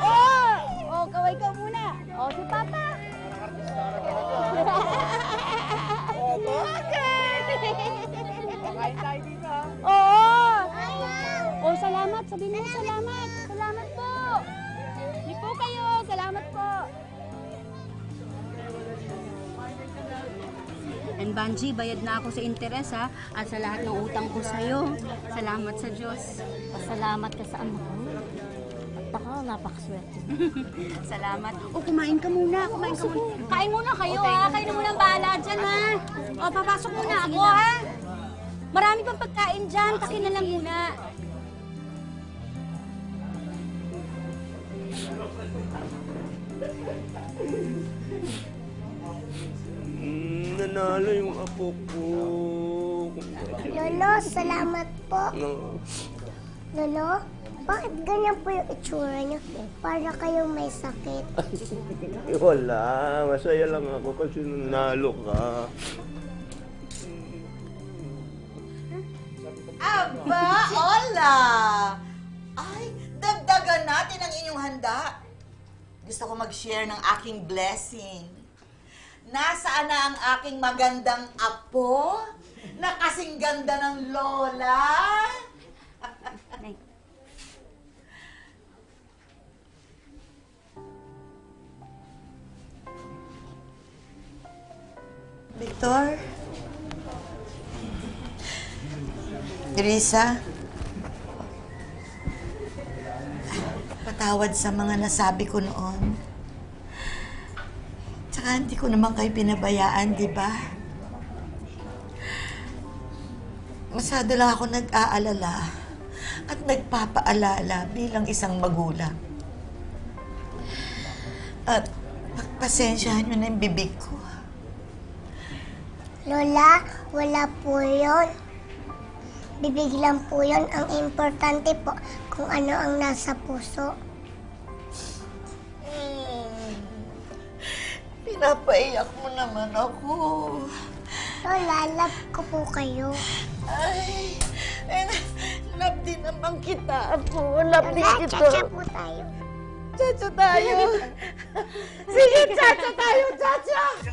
Oh! Oh, kaway ka muna. Oh, si Papa. Oh, bakit? Kain tayo dito? Oo! Oh, salamat. Sabihin mo salamat. Salamat po. Hindi po kayo. Salamat po. And Banji, bayad na ako sa interes ha, at sa lahat ng utang ko sa'yo. Salamat sa Diyos. Pasalamat ka sa anak ko. Ako, napakaswerte. Salamat. O, kumain ka muna. Kumain ka muna. Kain muna kayo, ha? Kayo na muna ang bahala dyan, ha? O, papasok muna ako, ha? Marami pang pagkain dyan. Kakin na lang muna. Mm, nanalo yung apo ko. Lolo, salamat po. No. Lolo, bakit ganyan po yung itsura niyo? Para kayong may sakit. Eh, wala. Masaya lang ako kasi nanalo ka. Aba, hola! Ay, dagdagan natin ang inyong handa. Gusto ko mag-share ng aking blessing. Nasaan na ang aking magandang apo? Na kasing ganda ng lola? Victor? Teresa? Patawad sa mga nasabi ko noon. Tsaka hindi ko naman kayo pinabayaan, di ba? Masyado lang ako nag-aalala at nagpapaalala bilang isang magulang. At pagpasensyahan nyo na yung bibig ko. Lola, wala po yun. Bibig lang po yun. Ang importante po kung ano ang nasa puso. Hmm. Pinapaiyak mo naman ako. Lola, love ko po kayo. Ay, eh, love din naman kita po. Love din kita. chacha po tayo. Chacha tayo. Sige, chacha tayo, chacha.